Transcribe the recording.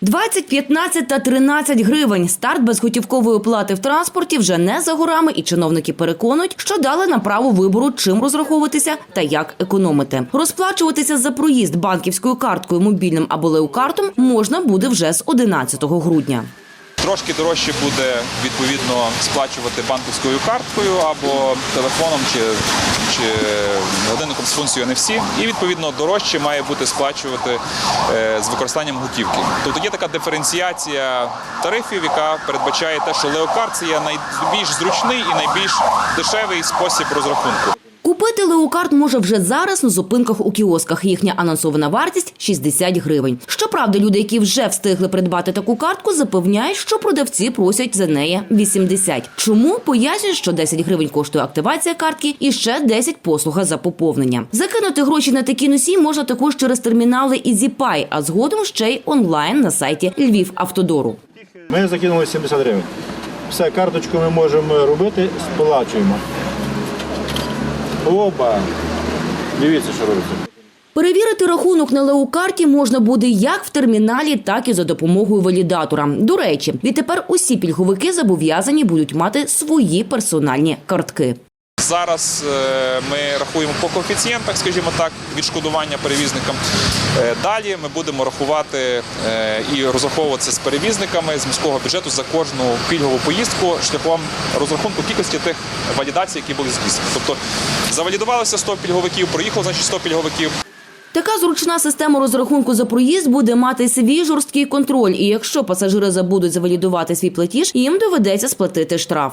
20, 15 та 13 гривень. Старт безготівкової оплати в транспорті вже не за горами, і чиновники переконують, що дали на право вибору, чим розраховуватися та як економити. Розплачуватися за проїзд банківською карткою, мобільним або леокартом можна буде вже з 11 грудня. Трошки дорожче буде відповідно сплачувати банківською карткою або телефоном чи, чи годинником з функцією NFC. І відповідно дорожче має бути сплачувати е, з використанням готівки. Тобто є така диференціація тарифів, яка передбачає те, що леокарт це є найбільш зручний і найбільш дешевий спосіб розрахунку. Купити леокарт може вже зараз на зупинках у кіосках. Їхня анонсована вартість 60 гривень. Щоправда, люди, які вже встигли придбати таку картку, запевняють, що продавці просять за неї 80. Чому пояснюють, що 10 гривень коштує активація картки і ще 10 послуга за поповнення. Закинути гроші на такі носії можна також через термінали EasyPay, а згодом ще й онлайн на сайті Львівавтодору. Ми закинули 70 гривень. Все, карточку ми можемо робити, сплачуємо. Оба. Дивіться, що робиться. Перевірити рахунок на леокарті можна буде як в терміналі, так і за допомогою валідатора. До речі, відтепер усі пільговики зобов'язані будуть мати свої персональні картки. Зараз е, ми рахуємо по коефіцієнтах, скажімо так, відшкодування перевізникам. Е, Далі ми будемо рахувати е, і розраховуватися з перевізниками з міського бюджету за кожну пільгову поїздку шляхом розрахунку кількості тих валідацій, які були здійснені. Тобто завалідувалося 100 пільговиків, проїхало значить 100 пільговиків. Така зручна система розрахунку за проїзд буде мати свій жорсткий контроль. І якщо пасажири забудуть завалідувати свій платіж, їм доведеться сплатити штраф.